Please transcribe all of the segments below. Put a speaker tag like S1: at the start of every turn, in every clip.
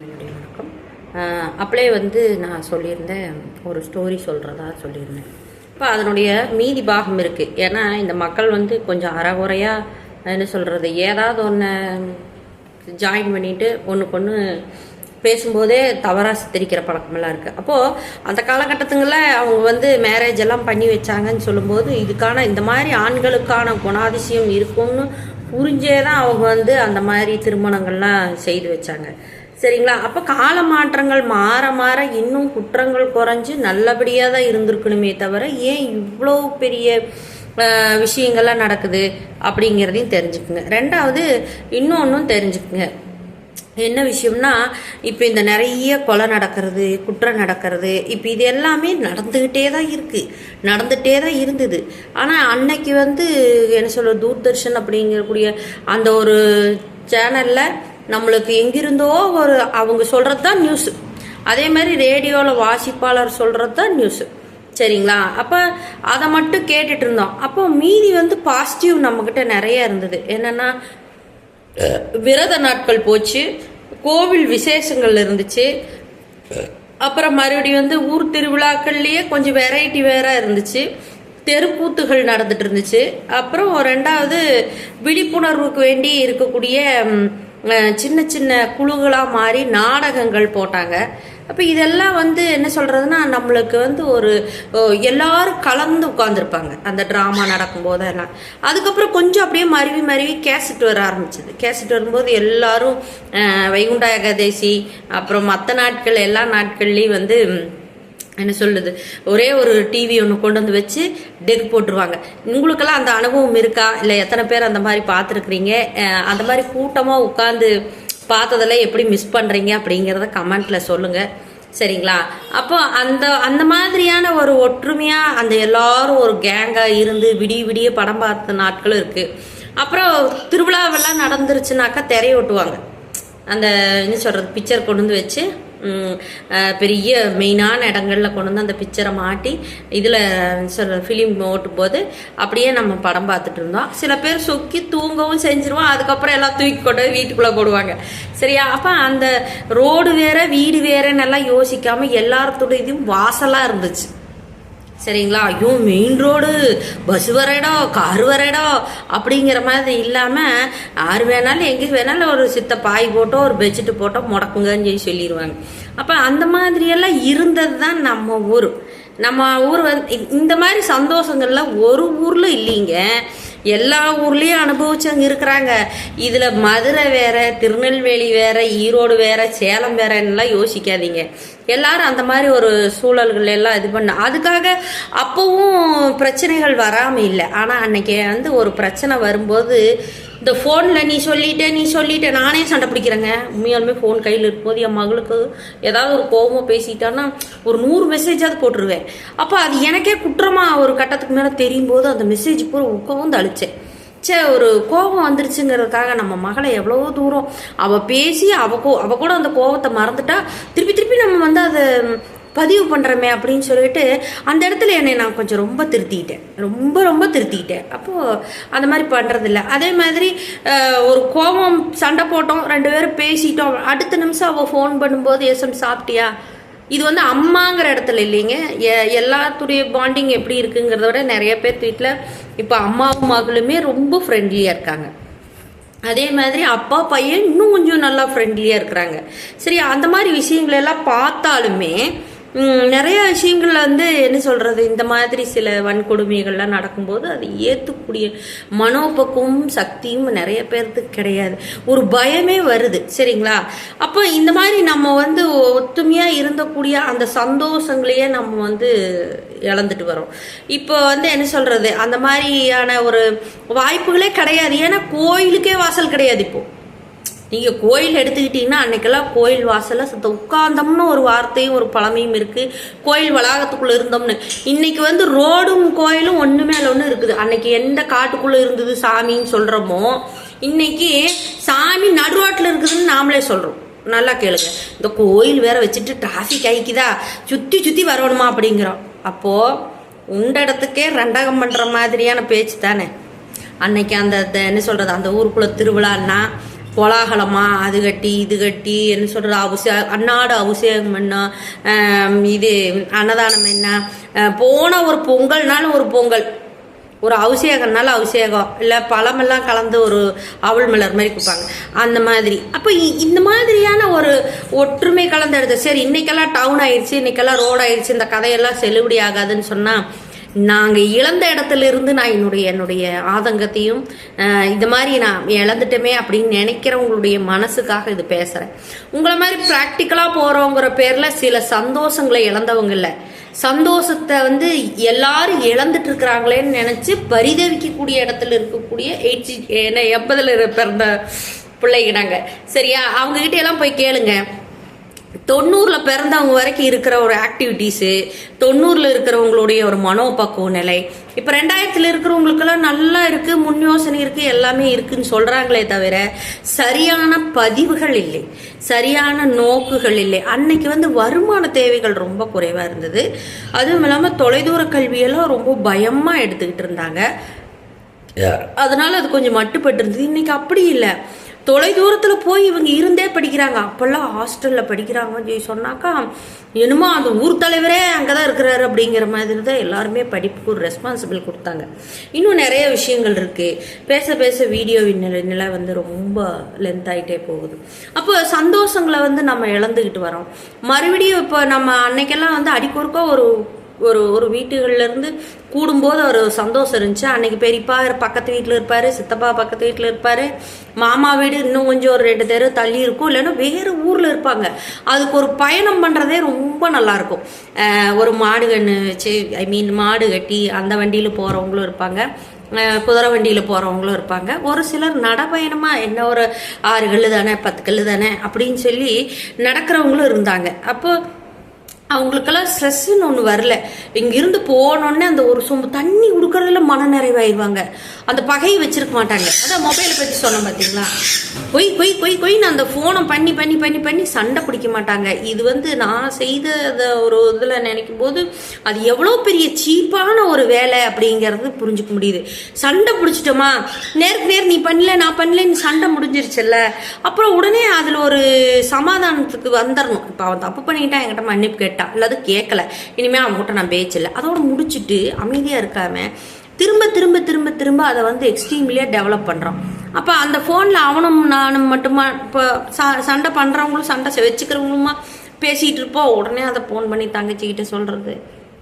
S1: வணக்கம். அப்படியே வந்து நான் சொல்லியிருந்தேன் ஒரு ஸ்டோரி சொல்கிறதா சொல்லியிருந்தேன். இப்போ அதனுடைய மீதி பாகம் இருக்குது ஏன்னா இந்த மக்கள் வந்து கொஞ்சம் அறகுறையாக என்ன சொல்கிறது ஏதாவது ஒன்று ஜாயின் பண்ணிட்டு ஒன்றுக்கு ஒன்று பேசும்போதே தவறாக சித்தரிக்கிற பழக்கமெல்லாம் இருக்குது அப்போது அந்த காலகட்டத்துங்களில் அவங்க வந்து மேரேஜ் எல்லாம் பண்ணி வச்சாங்கன்னு சொல்லும்போது இதுக்கான இந்த மாதிரி ஆண்களுக்கான குணாதிசயம் இருக்கும்னு புரிஞ்சே தான் அவங்க வந்து அந்த மாதிரி திருமணங்கள்லாம் செய்து வச்சாங்க. சரிங்களா? அப்போ கால மாற்றங்கள் மாற மாற இன்னும் குற்றங்கள் குறைஞ்சு நல்லபடியாக தான் இருந்திருக்கணுமே தவிர ஏன் இவ்வளோ பெரிய விஷயங்கள்லாம் நடக்குது அப்படிங்கிறதையும் தெரிஞ்சுக்குங்க. ரெண்டாவது இன்னொன்றும் தெரிஞ்சுக்குங்க. என்ன விஷயம்னா இப்போ இந்த நிறைய கொலை நடக்கிறது குற்றம் நடக்கிறது இப்போ இது எல்லாமே நடந்துக்கிட்டே தான் இருக்குது நடந்துகிட்டே தான் இருந்தது. ஆனால் அன்னைக்கு வந்து என்ன சொல்ல தூர்தர்ஷன் அப்படிங்கக்கூடிய அந்த ஒரு சேனலில் நம்மளுக்கு எங்கிருந்தோ ஒரு அவங்க சொல்கிறது தான் நியூஸு அதே மாதிரி ரேடியோவில் வாசிப்பாளர் சொல்கிறது தான் நியூஸு சரிங்களா? அப்போ அதை மட்டும் கேட்டுட்டு இருந்தோம். அப்போ மீதி வந்து பாசிட்டிவ் நம்மக்கிட்ட நிறைய இருந்தது. என்னென்னா விரத நாட்கள் போச்சு. கோவில் விசேஷங்கள் இருந்துச்சு. அப்புறம் மறுபடியும் வந்து ஊர் திருவிழாக்கள்லேயே கொஞ்சம் வெரைட்டி வேற இருந்துச்சு. தெருக்கூத்துகள் நடந்துட்டு இருந்துச்சு. அப்புறம் ரெண்டாவது விழிப்புணர்வுக்கு வேண்டி இருக்கக்கூடிய சின்ன சின்ன குழுகளாக மாறி நாடகங்கள் போட்டாங்க. அப்போ இதெல்லாம் வந்து என்ன சொல்கிறதுனா நம்மளுக்கு வந்து ஒரு எல்லாரும் கலந்து உட்காந்துருப்பாங்க அந்த ட்ராமா நடக்கும்போது எல்லாம் அதுக்கப்புறம் கொஞ்சம் அப்படியே மருவி மருவி கேசட் வர ஆரம்பிச்சது. கேசட் வரும்போது எல்லாரும் வைகுண்ட ஏகாதேசி அப்புறம் மற்ற நாட்கள் எல்லா நாட்கள்லேயும் வந்து என்ன சொல்லுது ஒரே ஒரு டிவி ஒன்று கொண்டு வந்து வச்சு டெக் போட்டுருவாங்க. உங்களுக்கெல்லாம் அந்த அனுபவம் இருக்கா? இல்லை எத்தனை பேர் அந்த மாதிரி பார்த்துருக்குறீங்க? அந்த மாதிரி கூட்டமாக உட்காந்து பார்த்ததெல்லாம் எப்படி மிஸ் பண்ணுறீங்க அப்படிங்கிறத கமெண்ட்டில் சொல்லுங்கள் சரிங்களா? அப்போ அந்த அந்த மாதிரியான ஒரு ஒற்றுமையாக அந்த எல்லாரும் ஒரு கேங்காக இருந்து விடிய விடிய படம் பார்த்த நாட்களும் இருக்குது அப்புறம் திருவிழாவெல்லாம் நடந்துருச்சுனாக்கா திரைய ஒட்டுவாங்க அந்த என்ன சொல்கிறது பிக்சர் கொண்டு வந்து வச்சு பெரிய மெயினான இடங்கள்ல கொண்டு வந்து அந்த பிக்சரை மாட்டி இதில் சொல்ற ஃபிலிம் ஓட்டும் போது அப்படியே நம்ம படம் பார்த்துட்டு இருந்தோம். சில பேர் சொக்கி தூங்கவும் செஞ்சிருவோம் அதுக்கப்புறம் எல்லாம் தூக்கி கொண்டு போய் வீட்டுக்குள்ளே போடுவாங்க. சரியா? அப்போ அந்த ரோடு வேற வீடு வேறன்னு எல்லாம் யோசிக்காமல் எல்லாரத்தோட இதுவும் வாசலாக இருந்துச்சு. சரிங்களா? ஐயோ மெயின் ரோடு பஸ் வர இடம் கார் வர இடம் அப்படிங்கிற மாதிரி இல்லாமல் யார் வேணாலும் எங்கே வேணாலும் ஒரு சித்த பாய் போட்டோ ஒரு பெட்ஷீட் போட்டோ முடக்குங்கன்னு சொல்லி சொல்லிடுவாங்க அப்போ அந்த மாதிரியெல்லாம் இருந்தது தான் நம்ம ஊர். நம்ம ஊர் வந்து இந்த மாதிரி சந்தோஷங்கள்லாம் ஒரு ஊரில் இல்லைங்க. எல்லா ஊர்லேயும் அனுபவிச்சவங்க இருக்கிறாங்க. இதில் மதுரை வேற திருநெல்வேலி வேற ஈரோடு வேற சேலம் வேறன்னுலாம் யோசிக்காதீங்க. எல்லாரும் அந்த மாதிரி ஒரு சூழல்கள் எல்லாம் இது பண்ண அதுக்காக அப்போவும் பிரச்சனைகள் வராமல் இல்லை. ஆனால் அன்னைக்கு வந்து ஒரு பிரச்சனை வரும்போது இந்த ஃபோனில் நீ சொல்லிட்ட நீ சொல்லிட்ட நானே சண்டை பிடிக்கிறேங்க. உண்மையாலுமே ஃபோன் கையில் இருக்கும்போது என் மகளுக்கு ஏதாவது ஒரு கோபமாக பேசிட்டான்னா ஒரு நூறு மெசேஜாவது போட்டுருவேன். அப்போ அது எனக்கே குற்றமாக ஒரு கட்டத்துக்கு மேலே தெரியும் போது அந்த மெசேஜ் பூரா உட்காந்து அழிச்சேன் சே ஒரு கோபம் வந்துருச்சுங்கிறதுக்காக நம்ம மகளை எவ்வளோ தூரம் அவள் பேசி அவ கோ அவள் கூட அந்த கோபத்தை மறந்துட்டா திருப்பி திருப்பி நம்ம வந்து அதை பதிவு பண்ணுறோமே அப்படின்னு சொல்லிட்டு அந்த இடத்துல என்னை நான் கொஞ்சம் ரொம்ப திருத்திக்கிட்டேன் ரொம்ப ரொம்ப திருத்திக்கிட்டேன் அப்போது அந்த மாதிரி பண்ணுறதில்ல அதே மாதிரி ஒரு கோபம் சண்டை போட்டோம் ரெண்டு பேரும் பேசிட்டோம். அடுத்த நிமிஷம் அவள் ஃபோன் பண்ணும்போது எஸ்எம் சாப்பிட்டியா? இது வந்து அம்மாங்கிற இடத்துல இல்லைங்க. எ- எல்லாத்துடைய பாண்டிங் எப்படி இருக்குங்கிறத விட நிறைய பேர் வீட்டில் இப்போ அம்மாவும் மகளுமே ரொம்ப ஃப்ரெண்ட்லியாக இருக்காங்க. அதே மாதிரி அப்பா பையன் இன்னும் கொஞ்சம் நல்லா ஃப்ரெண்ட்லியாக இருக்கிறாங்க. சரி அந்த மாதிரி விஷயங்களெல்லாம் பார்த்தாலுமே நிறைய விஷயங்கள்ல வந்து என்ன சொல்கிறது இந்த மாதிரி சில வன்கொடுமைகள்லாம் நடக்கும்போது அது ஏற்றுக்கூடிய மனோபக்குவமும் சக்தியும் நிறைய பேர்த்துக்கு கிடையாது. ஒரு பயமே வருது சரிங்களா? அப்போ இந்த மாதிரி நம்ம வந்து ஒத்துமையாக இருந்தக்கூடிய அந்த சந்தோஷங்களையே நம்ம வந்து இழந்துட்டு வரோம். இப்போ வந்து என்ன சொல்கிறது அந்த மாதிரியான ஒரு வாய்ப்புகளே கிடையாது. ஏன்னா கோயிலுக்கே வாசல் கிடையாது இப்போ. நீங்கள் கோயில் எடுத்துக்கிட்டிங்கன்னா அன்னைக்கெல்லாம் கோயில் வாசலில் சுத்த உட்காந்தோம்னு ஒரு வார்த்தையும் ஒரு பழமையும் இருக்குது கோயில் வளாகத்துக்குள்ளே இருந்தோம்னு. இன்றைக்கி வந்து ரோடும் கோயிலும் ஒன்று மேலே ஒன்று இருக்குது. அன்னைக்கு எந்த காட்டுக்குள்ளே இருந்தது சாமின்னு சொல்கிறோமோ இன்னைக்கு சாமி நடுவாட்டில் இருக்குதுன்னு நாமளே சொல்கிறோம் நல்லா கேளுங்க. இந்த கோயில் வேற வச்சுட்டு டிராஃபிக் ஆகிக்குதா சுற்றி சுற்றி வரணுமா அப்படிங்கிறோம். அப்போது உண்ட இடத்துக்கே ரெண்டகம் பண்ணுற மாதிரியான பேச்சு தானே. அன்னைக்கு அந்த அந்த என்ன சொல்கிறது அந்த ஊருக்குள்ளே திருவிழான்னா கோலாகலமாக அது கட்டி இது கட்டி என்ன சொல்கிறது அபிஷே அன்னாடு அபிஷேகம் என்ன இது அன்னதானம் என்ன போன ஒரு பொங்கல்னாலும் ஒரு பொங்கல். ஒரு அபிஷேகம்னால அபிஷேகம். இல்லை பழமெல்லாம் கலந்து ஒரு அவள் மலர் மாதிரி கொடுப்பாங்க. அந்த மாதிரி. அப்போ இந்த மாதிரியான ஒரு ஒற்றுமை கலந்து எடுத்து சரி இன்னைக்கெல்லாம் டவுன் ஆயிடுச்சு இன்னைக்கெல்லாம் ரோடு ஆயிடுச்சு இந்த கதையெல்லாம் செல்லுபடி ஆகாதுன்னு சொன்னால் நாங்கள் இழந்த இடத்துல இருந்து நான் என்னுடைய என்னுடைய ஆதங்கத்தையும் இது மாதிரி நான் இழந்துட்டோமே அப்படின்னு நினைக்கிறவங்களுடைய மனசுக்காக இது பேசுகிறேன் உங்களை மாதிரி ப்ராக்டிக்கலாக போகிறோங்கிற பேரில் சில சந்தோஷங்களை இழந்தவங்க இல்லை. சந்தோஷத்தை வந்து எல்லாரும் இழந்துட்டு இருக்கிறாங்களேன்னு நினச்சி பரிதவிக்கக்கூடிய இடத்துல இருக்கக்கூடிய எயிட்சி என்ன எண்பதில் பிறந்த பிள்ளைங்க நாங்கள் சரியா? அவங்ககிட்ட எல்லாம் போய் கேளுங்க. தொண்ணூறில் பிறந்தவங்க வரைக்கும் இருக்கிற ஒரு ஆக்டிவிட்டீஸு தொண்ணூறில் இருக்கிறவங்களுடைய ஒரு மனோபக்குவ நிலை. இப்போ ரெண்டாயிரத்தில் இருக்கிறவங்களுக்கெல்லாம் நல்லா இருக்குது முன் யோசனை இருக்குது எல்லாமே இருக்குன்னு சொல்கிறாங்களே தவிர சரியான பதிவுகள் இல்லை. சரியான நோக்குகள் இல்லை. அன்னைக்கு வந்து வருமான தேவைகள் ரொம்ப குறைவாக இருந்தது. அதுவும் இல்லாமல் தொலைதூர கல்வியெல்லாம் ரொம்ப பயமாக எடுத்துக்கிட்டு இருந்தாங்க. அதனால அது கொஞ்சம் மட்டுப்பட்டு இருந்தது இன்னைக்கு அப்படி இல்லை. தொலை தூரத்தில் போய் இவங்க இருந்தே படிக்கிறாங்க. அப்போல்லாம் ஹாஸ்டலில் படிக்கிறாங்கன்னு சொல்லி சொன்னாக்கா என்னமோ அந்த ஊர் தலைவரே அங்கே தான் இருக்கிறாரு அப்படிங்கிற மாதிரி தான் எல்லாருமே படிப்புக்கு ஒரு ரெஸ்பான்சிபிள் கொடுத்தாங்க. இன்னும் நிறைய விஷயங்கள் இருக்குது பேச பேச வீடியோ நிலை நிலை வந்து ரொம்ப லென்த் ஆகிட்டே போகுது. அப்போ சந்தோஷங்களை வந்து நம்ம இழந்துக்கிட்டு வரோம். மறுபடியும் இப்போ நம்ம அன்னைக்கெல்லாம் வந்து அடிக்கொருக்கா ஒரு ஒரு ஒரு வீட்டுகள்லேருந்து கூடும்போது ஒரு சந்தோஷம் இருந்துச்சு. அன்னைக்கு பெரியப்பா பக்கத்து வீட்டில் இருப்பார் சித்தப்பா பக்கத்து வீட்டில் இருப்பார். மாமா வீடு இன்னும் கொஞ்சம் ஒரு ரெண்டு தெரு தள்ளி இருக்கும். இல்லைன்னா வேறு ஊரில் இருப்பாங்க. அதுக்கு ஒரு பயணம் பண்ணுறதே ரொம்ப நல்லாயிருக்கும் ஒரு மாடு கன்று வச்சு ஐ மீன் மாடு கட்டி அந்த வண்டியில் போகிறவங்களும் இருப்பாங்க. குதிரை வண்டியில் போகிறவங்களும் இருப்பாங்க. ஒரு சிலர் நடப்பயணமாக என்ன ஒரு ஆறு கல்லு தானே பத்து கல்லு தானே அப்படின்னு சொல்லி நடக்கிறவங்களும் இருந்தாங்க. அப்போது அவங்களுக்கெல்லாம் ஸ்ட்ரெஸ்ஸுன்னு ஒன்று வரல. இங்கிருந்து போனோடனே அந்த ஒரு சொம்பு தண்ணி கொடுக்கறதுல மன நிறைவாயிருவாங்க அந்த பகையை வச்சிருக்க மாட்டாங்க. அதான் மொபைலை பற்றி சொன்னேன் பார்த்தீங்களா கொய் கொய் கொய் கொய்னு அந்த ஃபோனை பண்ணி பண்ணி பண்ணி பண்ணி சண்டை பிடிக்க மாட்டாங்க. இது வந்து நான் செய்த ஒரு இதில் நினைக்கும் போது அது எவ்வளோ பெரிய சீப்பான ஒரு வேலை அப்படிங்கிறது புரிஞ்சுக்க முடியுது. சண்டை பிடிச்சிட்டோமா? நேருக்கு நேர் நீ பண்ணல நான் பண்ணல நீ சண்டை முடிஞ்சிருச்சுல்ல. அப்புறம் உடனே அதில் ஒரு சமாதானத்துக்கு வந்துடணும் இப்போ அவன் தப்பு பண்ணிக்கிட்டா என்கிட்ட மன்னிப்பு கேட்டா அல்லது கேட்கல இனிமேல் அவங்ககிட்ட நான் பேச்சில்லை அதோட முடிச்சுட்டு அமைதியாக இருக்காம திரும்ப திரும்ப திரும்ப திரும்ப அதை வந்து எக்ஸ்ட்ரீம்லியாக டெவலப் பண்ணுறான் அப்போ அந்த ஃபோனில் அவனும் நானும் மட்டுமா இப்போ ச சண்டை பண்ணுறவங்களும் சண்டை வச்சுக்கிறவங்களுமா பேசிகிட்டு இருப்போம் உடனே அதை ஃபோன் பண்ணி தங்கச்சிக்கிட்ட சொல்கிறது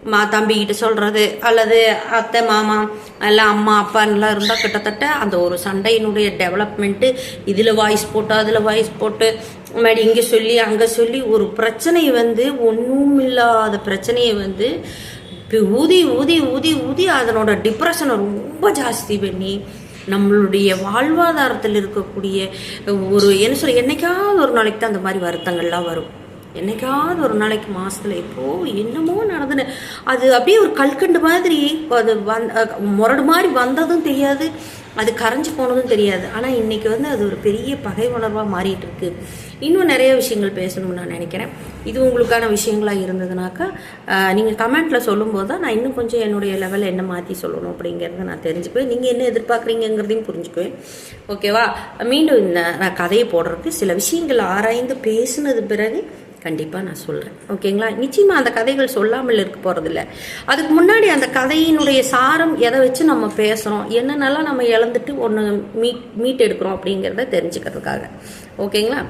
S1: மா தம்பிக்கிட்ட சொல்கிறது அல்லது அத்தை மாமா எல்லாம் அம்மா அப்பான்லாம் இருந்தால் கிட்டத்தட்ட அந்த ஒரு சண்டையினுடைய டெவலப்மெண்ட்டு இதில் வாய்ஸ் போட்டு அதில் வாய்ஸ் போட்டு முன்னாடி இங்கே சொல்லி அங்கே சொல்லி ஒரு பிரச்சனை வந்து ஒன்றும் இல்லாத பிரச்சனையை வந்து ஊதி ஊதி ஊதி ஊதி அதனோட டிப்ரெஷனை ரொம்ப ஜாஸ்தி பண்ணி நம்மளுடைய வாழ்வாதாரத்தில் இருக்கக்கூடிய ஒரு என்ன சொல்ல என்னைக்காவது ஒரு நாளைக்கு தான் அந்த மாதிரி வருத்தங்கள்லாம் வரும். என்னைக்காவது ஒரு நாளைக்கு மாசத்துல இப்போ என்னமோ நடந்தது அது அப்படியே ஒரு கல்கண்டு மாதிரி அது வந் முரடு மாதிரி வந்ததும் தெரியாது. அது கரைஞ்சு போனதும் தெரியாது. ஆனால் இன்றைக்கி வந்து அது ஒரு பெரிய பகை உணர்வாக மாறிட்டு இருக்கு இன்னும் நிறைய விஷயங்கள் பேசணும்னு நான் நினைக்கிறேன். இது உங்களுக்கான விஷயங்களாக இருந்ததுனாக்கா நீங்கள் கமெண்ட்டில் சொல்லும்போது தான் நான் இன்னும் கொஞ்சம் என்னுடைய லெவலில் என்ன மாற்றி சொல்லணும் அப்படிங்கிறத நான் தெரிஞ்சுக்குவேன். நீங்கள் என்ன எதிர்பார்க்குறீங்கிறதையும் புரிஞ்சுக்குவேன். ஓகேவா மீண்டும் இந்த நான் கதையை போடுறதுக்கு சில விஷயங்கள் ஆராய்ந்து பேசினது பிறகு கண்டிப்பாக நான் சொல்கிறேன் ஓகேங்களா? நிச்சயமாக அந்த கதைகள் சொல்லாமல் இருக்க போகிறதில்ல அதுக்கு முன்னாடி அந்த கதையினுடைய சாரம் எதை வச்சு நம்ம பேசுகிறோம் என்னென்னலாம் நம்ம இழந்துட்டு ஒன்று மீட் மீட் எடுக்கிறோம் அப்படிங்கிறத தெரிஞ்சுக்கிறதுக்காக. ஓகேங்களா?